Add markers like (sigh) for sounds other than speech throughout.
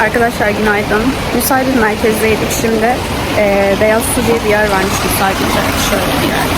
Arkadaşlar günaydın. Müsaade merkezdeydik şimdi. Ee, Beyaz Su diye bir yer varmış müsaadenizle. Şöyle bir yer.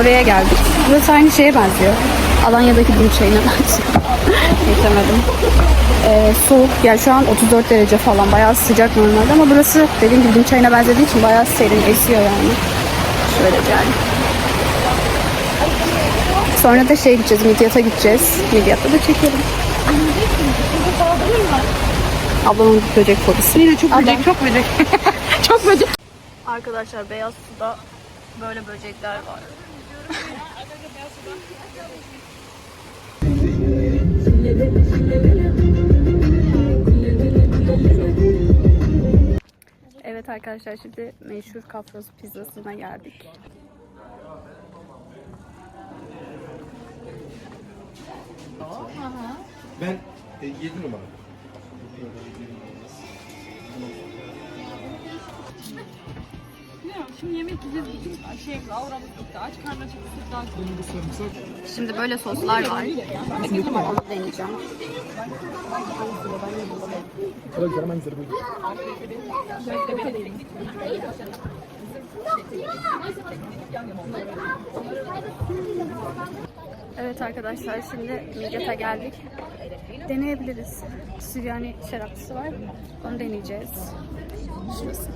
Oraya geldik. Burası aynı şeye benziyor. Alanya'daki dün çayına (laughs) benziyor. Geçemedim. Ee, soğuk. Yani şu an 34 derece falan. Bayağı sıcak normalde ama burası dediğim gibi dün çayına benzediği için bayağı serin esiyor yani. Şöyle bir yer. Sonra da şey gideceğiz, Midyat'a gideceğiz. Midyat'ta da çekelim. Ablamın böcek fobisi. Yine çok böcek, çok böcek. (laughs) çok böcek. Arkadaşlar beyaz suda böyle böcekler var. (laughs) evet arkadaşlar şimdi meşhur Kafros pizzasına geldik. Ben e, 7 numara. Şimdi yemek yiyeceğiz. Bütün şey, avramız gitti. Aç karnına daha Şimdi böyle soslar var. Onu deneyeceğim. Evet arkadaşlar şimdi Midyat'a geldik. Deneyebiliriz. Süryani şarapçısı var. Onu deneyeceğiz. Şurası.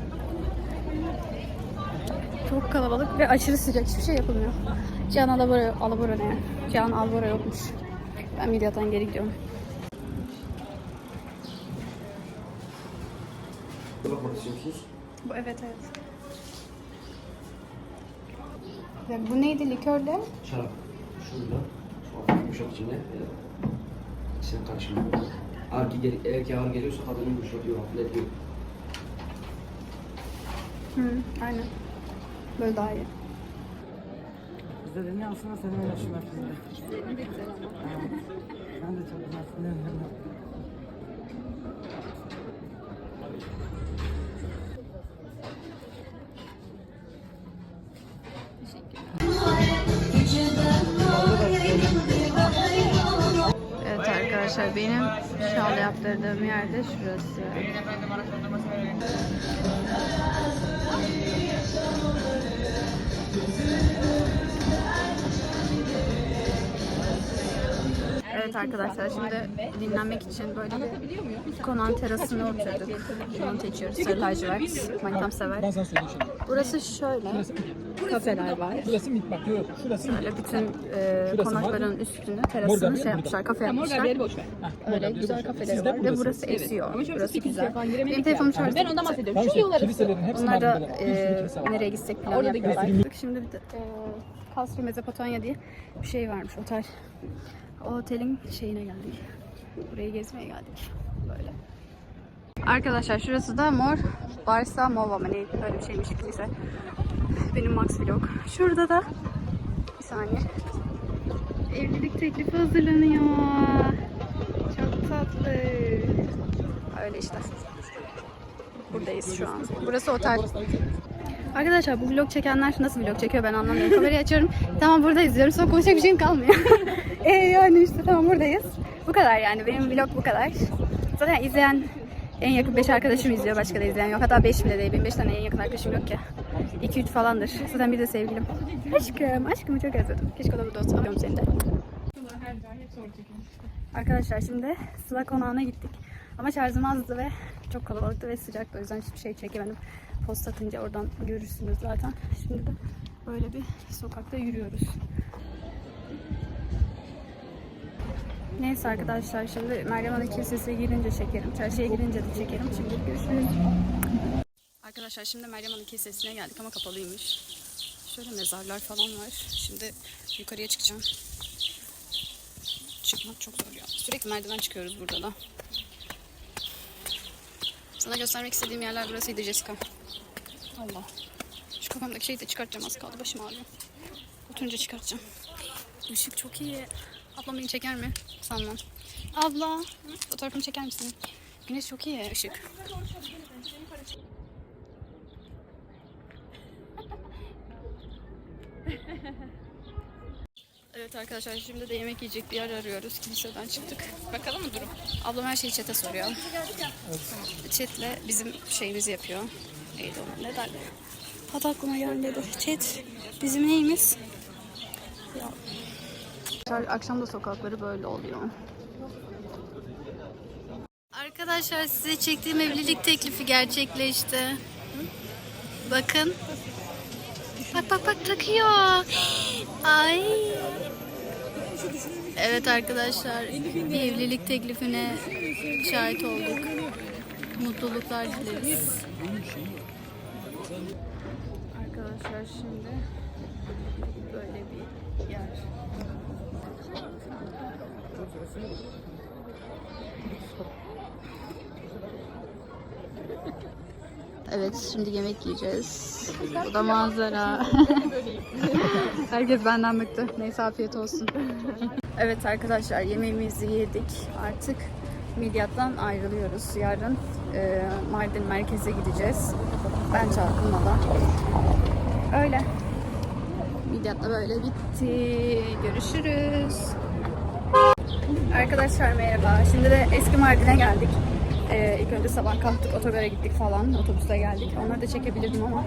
Çok kalabalık ve aşırı sıcak. Hiçbir şey yapılmıyor. Cihan Alabora, Alabora ne? Cihan Albora yokmuş. Ben Midyat'tan geri gidiyorum. Bakmak istiyorsunuz. Bu evet evet. Ve bu neydi likörle? Şarap şurada. Şu an yumuşak içinde. Senin karşında. Ağır ki, gel- eğer ki ağır geliyorsa kadını yumuşatıyor, hafifletiyor. Hı, aynen. Böyle daha iyi. Bizde de ne aslında senin yaşın var bizde. Ben de çok güzel Evet arkadaşlar benim şal yaptırdığım yerde şurası. Evet arkadaşlar şimdi dinlenmek için böyle bir konağın terasına oturduk. Limon içiyoruz. Sarı lacivert. Manitam sever. Burası şöyle. Kafeler var. Şurası mit bak yok. Şurası. Böyle bütün e, konakların üstünü, terasını şey yapmışlar, kafe yapmışlar. boş ver. Öyle güzel kafeleri var ve burası esiyor. Burası güzel. Benim telefonum şarjı Ben ondan bahsediyorum. Şu kiliselerin hepsi Onlar da e, nereye gitsek planı yapıyorlar. Şimdi bir de, e, Kasri Mezopotamya diye bir şey varmış otel. O otelin şeyine geldik. Burayı gezmeye geldik. Böyle. Arkadaşlar şurası da Mor Barsa Mova mı ne öyle bir şeymiş kilise. Benim Max Vlog. Şurada da bir saniye. Evlilik teklifi hazırlanıyor. Çok tatlı. Öyle işte. Buradayız şu an. Burası otel. Arkadaşlar bu vlog çekenler nasıl vlog çekiyor ben anlamıyorum. Kamerayı açıyorum. Tamam buradayız diyorum. Sonra konuşacak bir şeyim kalmıyor. (laughs) e yani işte tamam buradayız. Bu kadar yani. Benim vlog bu kadar. Zaten izleyen en yakın 5 arkadaşım izliyor. Başka da izleyen yok. Hatta 5 bile değil. Benim 5 tane en yakın arkadaşım yok ki. 2-3 falandır. Zaten bir de sevgilim. Aşkım. Aşkımı çok özledim. Keşke o da burada olsa. Alıyorum seni de. Arkadaşlar şimdi Sıla konağına gittik. Ama şarjım azdı ve çok kalabalıktı ve sıcaktı. O yüzden hiçbir şey çekemedim. Post atınca oradan görürsünüz zaten. Şimdi de böyle bir sokakta yürüyoruz. Neyse arkadaşlar şimdi Meryem Ana Kilisesi'ne girince çekerim. Çarşıya girince de çekerim. Şimdi görüşürüz. Arkadaşlar şimdi Meryem Ana Kilisesi'ne geldik ama kapalıymış. Şöyle mezarlar falan var. Şimdi yukarıya çıkacağım. Çıkmak çok zor ya. Sürekli merdiven çıkıyoruz burada da. Sana göstermek istediğim yerler burasıydı Jessica. Allah. Şu kafamdaki şeyi de çıkartacağım az kaldı. Başım ağrıyor. Oturunca çıkartacağım. Işık çok iyi. Ablam beni çeker mi? Sanmam. Abla. Fotoğrafımı çeker misin? Güneş çok iyi ışık. (laughs) Evet arkadaşlar şimdi de yemek yiyecek bir yer arıyoruz. Kiliseden çıktık. Bakalım mı durum? Ablam her şeyi chat'e soruyor. Chat'le bizim şeyimizi yapıyor. Neydi onun ne derler? Hatta aklıma gelmedi. Chat bizim neyimiz? Ya. Akşam da sokakları böyle oluyor. Arkadaşlar size çektiğim evlilik teklifi gerçekleşti. Bakın. Bak bak bak takıyor. Ay. Evet arkadaşlar bir evlilik teklifine şahit olduk. Mutluluklar dileriz. Arkadaşlar şimdi böyle bir yer. Evet şimdi yemek yiyeceğiz. Bu da manzara. (laughs) Herkes benden bıktı. Neyse afiyet olsun. evet arkadaşlar yemeğimizi yedik. Artık Midyat'tan ayrılıyoruz. Yarın e, Mardin merkeze gideceğiz. Ben çarpılmadan. Öyle. Midyat'ta böyle bitti. Görüşürüz. Arkadaşlar merhaba. Şimdi de eski Mardin'e geldik. Ee, ilk önce sabah kalktık, otogara gittik falan. Otobüste geldik. Onları da çekebilirdim ama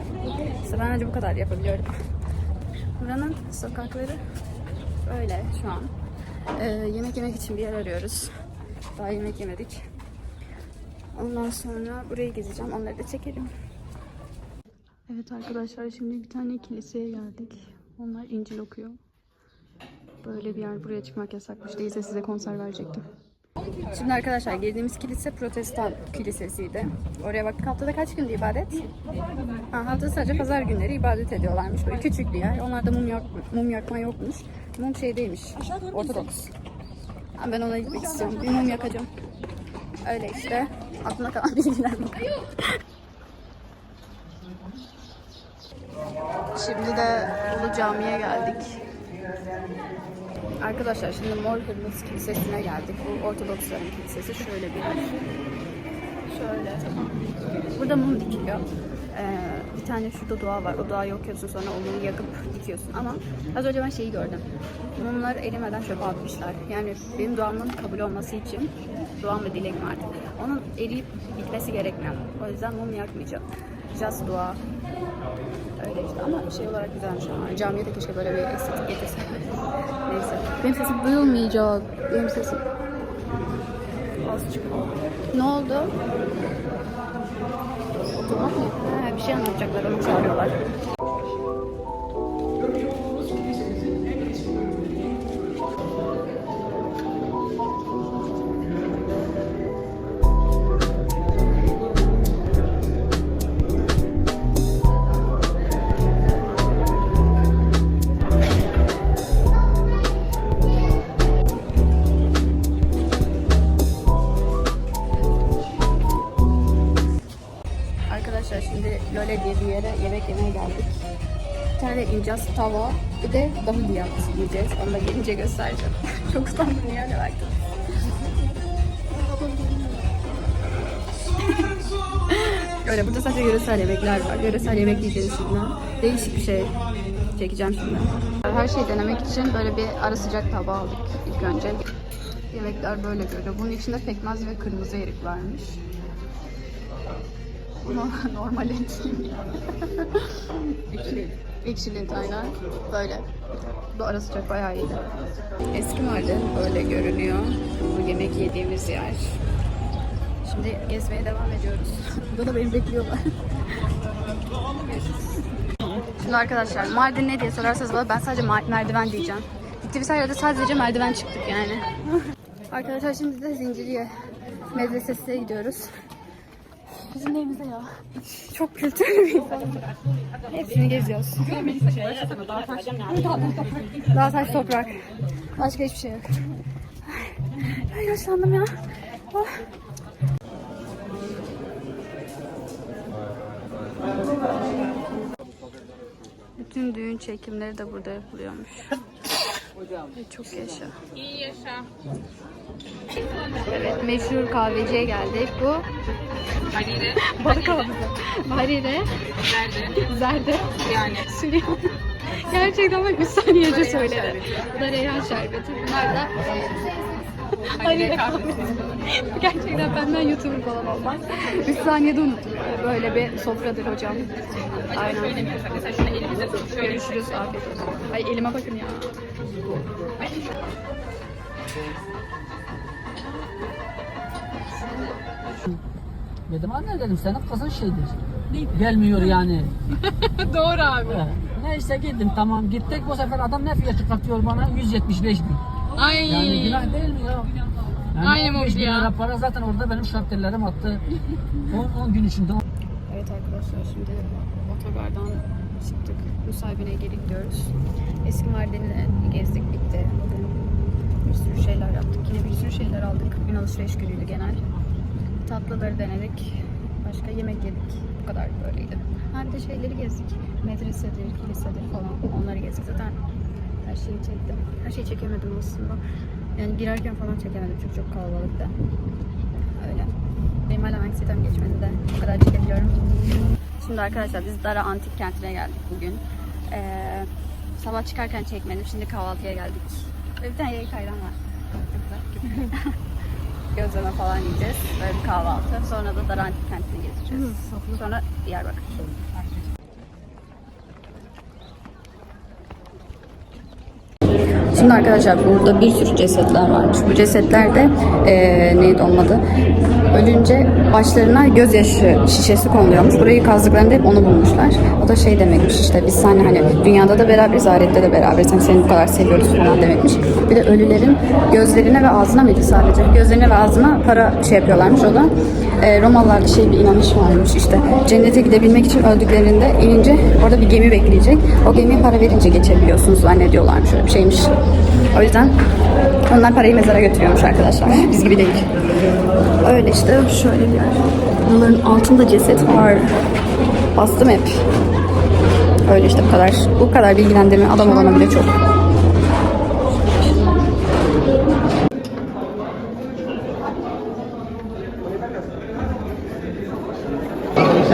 işte ben önce bu kadar yapabiliyorum. Buranın sokakları böyle şu an. Ee, yemek yemek için bir yer arıyoruz. Daha yemek yemedik. Ondan sonra burayı gezeceğim. Onları da çekerim. Evet arkadaşlar şimdi bir tane kiliseye geldik. Onlar İncil okuyor. Böyle bir yer. Buraya çıkmak yasakmış. Değilse size konser verecektim. Şimdi arkadaşlar girdiğimiz kilise protestan kilisesiydi. Oraya baktık haftada kaç gündü ibadet? Ha, haftada sadece pazar günleri ibadet ediyorlarmış. Böyle küçük bir yer. Onlarda mum, yak, mum yakma yokmuş. Mum şeydeymiş. Ortodoks. Ha, Ben ona gitmek istiyorum. Bir mum yakacağım. Öyle işte. Aklımda kalan (laughs) bilgiler bu. Şimdi de Ulu Cami'ye geldik. Arkadaşlar şimdi Mor Hırmız Kilisesi'ne geldik. Bu Ortodoksların kilisesi şöyle bir yer. Şöyle. Burada mum dikiliyor. Ee, bir tane şurada dua var. O duayı okuyorsun sonra o mumu yakıp dikiyorsun. Ama az önce ben şeyi gördüm. Mumlar erimeden çöpe atmışlar. Yani benim duamın kabul olması için duam ve dilek vardı. Onun eriyip bitmesi gerekmiyor. O yüzden mum yakmayacağım. Just dua. Öyle işte ama şey olarak güzelmiş ama camiye de keşke böyle bir estetik getirse. (laughs) Neyse. Benim sesim duyulmayacak. Benim sesim. Azıcık. Ne oldu? Oturmak mı? Ha, bir şey anlatacaklar onu çağırıyorlar. İncas tava, bir de dahudiyat yiyeceğiz. Onu da gelince göstereceğim. (laughs) Çok utandım yani baktım. Öyle burada sadece yöresel yemekler var. Yöresel yemek yiyeceğiz şimdi. Değişik bir şey çekeceğim şimdi. Her şeyi denemek için böyle bir ara sıcak tabağı aldık ilk önce. Yemekler böyle görünüyor. Bunun içinde pekmez ve kırmızı erik varmış. No- (laughs) Normal et. (laughs) Ekşili. Ekşili aynen. Böyle. Bu ara sıcak bayağı iyiydi. Eski Mardin böyle görünüyor. Bu yemek yediğimiz yer. Şimdi gezmeye devam ediyoruz. (laughs) Burada da beni bekliyorlar. (laughs) Şimdi arkadaşlar Mardin ne diye sorarsanız bana ben sadece merdiven diyeceğim. Gittiğimiz her yerde sadece merdiven çıktık yani. (laughs) arkadaşlar şimdi de Zincirliye Medresesi'ne gidiyoruz. Bizim neyimize ya? Çok kültürlü bir insan. Hepsini geziyoruz. Daha taş toprak. Başka hiçbir şey yok. Ay, yaşlandım ya. Oh. Bütün düğün çekimleri de burada yapılıyormuş. Çok yaşa. İyi yaşa. Evet, meşhur kahveciye geldik. Bu Halide. (laughs) balık havlusu. Harire, Nerede? Zerde, Yani. Süleyman. Gerçekten bak bir saniyece söyledi. Bu da reyhan şerbeti. Bunlar da Hayır, (laughs) Gerçekten benden YouTuber falan olmaz. Bir saniyede unuttum. Böyle bir sofradır hocam. Aynen. Mesela şunu elimizde tut. Şöyle Görüşürüz. Afiyet olsun. Ay elime bakın ya. Dedim anne dedim senin kızın şeydir. Gelmiyor yani. (laughs) Doğru abi. He. Neyse gittim tamam gittik bu sefer adam ne fiyat çıkartıyor bana 175 bin. Ay. Yani günah değil mi ya? Yani Aynı 15 bin mobilya. lira para zaten orada benim şartellerim attı. 10 gün içinde Evet arkadaşlar şimdi otogardan çıktık. Nusaybin'e geri gidiyoruz. Eski Mardin'i gezdik bitti. Bugün bir sürü şeyler yaptık. Yine bir sürü şeyler aldık. Gün alışveriş günüydü genel. Tatlıları denedik. Başka yemek yedik. Bu kadar böyleydi. Ha bir de şeyleri gezdik. Medresedir, kilisedir falan. Onları gezdik zaten. Her şeyi çektim. Her şeyi çekemedim aslında. Yani girerken falan çekemedim çünkü çok kalabalıktı. Öyle. Benim hala anksiyetem geçmedi de o kadar çekebiliyorum. Şimdi arkadaşlar biz Dara Antik Kenti'ne geldik bugün. Ee, sabah çıkarken çekmedim. Şimdi kahvaltıya geldik. Ve bir tane yayık ayran var. Çok güzel. (laughs) Gözleme falan yiyeceğiz. Böyle bir kahvaltı. Sonra da Dara Antik Kenti'ni gezeceğiz. Sonra Diyarbakır. Şimdi arkadaşlar burada bir sürü cesetler varmış. Bu cesetlerde eee neydi olmadı? Ölünce başlarına gözyaşı şişesi konuluyormuş. Burayı kazdıklarında hep onu bulmuşlar. O da şey demekmiş işte biz seninle hani dünyada da beraberiz, ahirette de beraberiz. Hani seni bu kadar seviyoruz falan demekmiş. Bir de ölülerin gözlerine ve ağzına mıydı sadece? Gözlerine ve ağzına para şey yapıyorlarmış o da. Eee Romalılarda şey bir inanış varmış işte. Cennete gidebilmek için öldüklerinde inince orada bir gemi bekleyecek. O gemiye para verince geçebiliyorsunuz zannediyorlarmış. Öyle bir şeymiş. O yüzden onlar parayı mezara götürüyormuş arkadaşlar. Biz gibi değil. Öyle işte şöyle bir. Bunların altında ceset var. Bastım hep. Öyle işte bu kadar. Bu kadar bilgilendirme adam olana bile çok.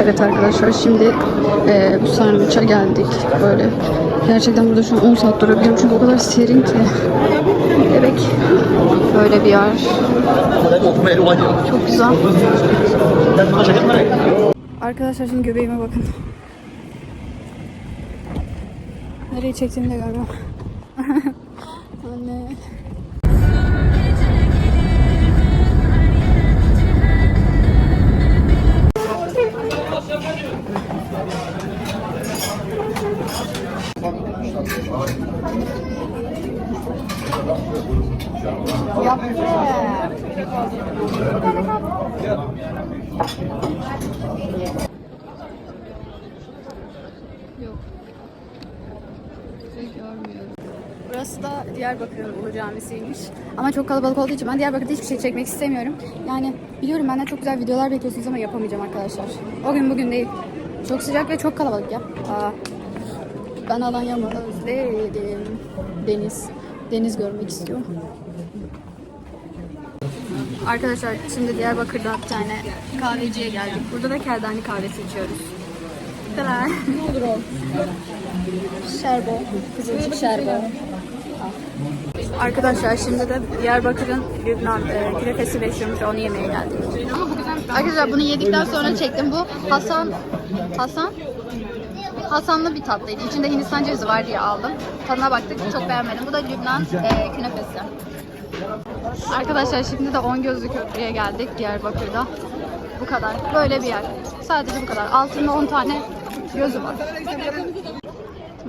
Evet arkadaşlar şimdi e, sarnıça geldik böyle. Gerçekten burada şu an 10 saat durabiliyorum çünkü o kadar serin ki. Evet. Böyle bir yer. Çok güzel. Arkadaşlar şimdi göbeğime bakın. Nereye çektiğimi de görmüyorum. (laughs) Anne. Camisi'ymiş. Ama çok kalabalık olduğu için ben Diyarbakır'da hiçbir şey çekmek istemiyorum. Yani biliyorum benden çok güzel videolar bekliyorsunuz ama yapamayacağım arkadaşlar. O gün bugün değil. Çok sıcak ve çok kalabalık ya. Aa, ben Alanya'mı özledim. Deniz. Deniz görmek istiyorum. Arkadaşlar şimdi Diyarbakır'da bir tane kahveciye geldik. Burada da Keldani kahvesi içiyoruz. Bu kadar. Ne olur o. Şerbo. Kızılcık şerbo. Arkadaşlar şimdi de Diyarbakır'ın Lübnan e, künefesi bekliyormuş onu yemeye geldik. Arkadaşlar bunu yedikten sonra çektim. Bu Hasan Hasan Hasanlı bir tatlıydı. İçinde Hindistan cevizi var diye aldım. Tadına baktık. Çok beğenmedim. Bu da Lübnan e, künefesi. Arkadaşlar şimdi de On Gözlü Köprü'ye geldik Diyarbakır'da. Bu kadar. Böyle bir yer. Sadece bu kadar. Altında 10 tane gözü var.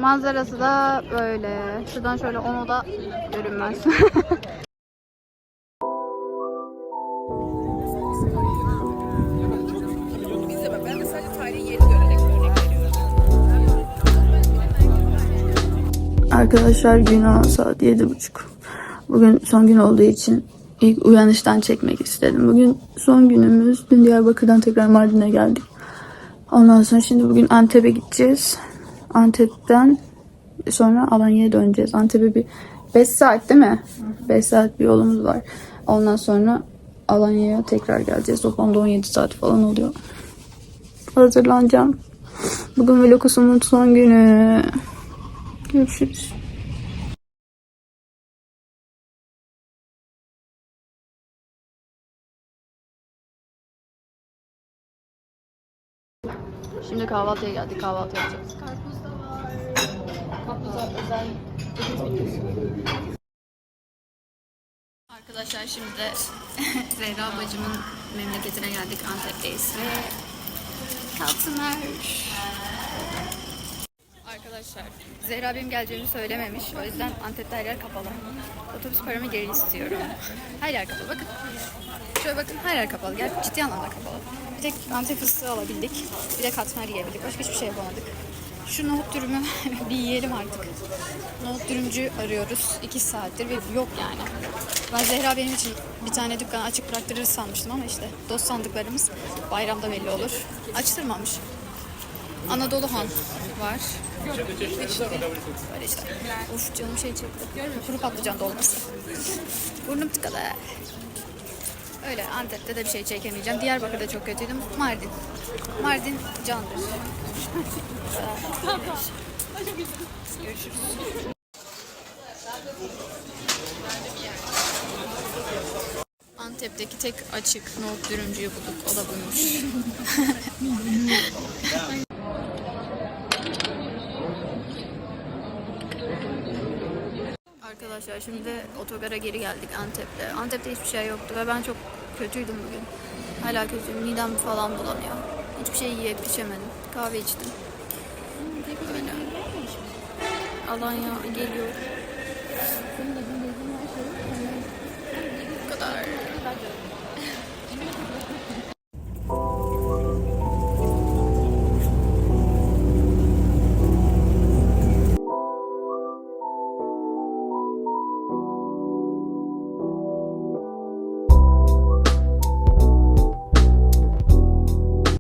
Manzarası da böyle. Şuradan şöyle onu da görünmez. (laughs) Arkadaşlar gün saat yedi buçuk. Bugün son gün olduğu için ilk uyanıştan çekmek istedim. Bugün son günümüz. Dün Diyarbakır'dan tekrar Mardin'e geldik. Ondan sonra şimdi bugün Antep'e gideceğiz. Antep'ten sonra Alanya'ya döneceğiz. Antep'e bir 5 saat değil mi? 5 saat bir yolumuz var. Ondan sonra Alanya'ya tekrar geleceğiz. Toplamda 17 saat falan oluyor. Hazırlanacağım. Bugün Velokos'umun son günü. Görüşürüz. Şimdi kahvaltıya geldik. Kahvaltı yapacağız. Karpuz da var. Karpuza özel Arkadaşlar şimdi de (laughs) Zehra bacımın memleketine geldik. Antep'teyiz ve Kalsınlar. Arkadaşlar Zehra benim geleceğimi söylememiş. O yüzden Antep'te her yer kapalı. Otobüs paramı geri istiyorum. Her yer kapalı. Bakın. Şöyle bakın her yer kapalı. Gel ciddi anlamda kapalı. Bir tek Antep fıstığı alabildik. Bir de katmer yiyebildik. Başka hiçbir şey yapamadık. Şu nohut dürümü (laughs) bir yiyelim artık. Nohut dürümcü arıyoruz. 2 saattir ve yok yani. Ben Zehra benim için bir tane dükkan açık bıraktırır sanmıştım ama işte dost sandıklarımız bayramda belli olur. Açtırmamış. Anadolu Han var. Böyle işte. Uf canım şey çekti. Kuru patlıcan dolması. Burnum tıkalı. Öyle Antep'te de bir şey çekemeyeceğim. Diyarbakır'da çok kötüydüm. Mardin. Mardin candır. Görüşürüz. Antep'teki tek açık nohut dürümcüyü bulduk. O da buymuş. (laughs) arkadaşlar şimdi otogara geri geldik Antep'te. Antep'te hiçbir şey yoktu ve ben çok kötüydüm bugün. Hala kötüyüm. Midem falan bulanıyor. Hiçbir şey yiyip içemedim. Kahve içtim. Öyle. Alanya geliyor. Bu kadar.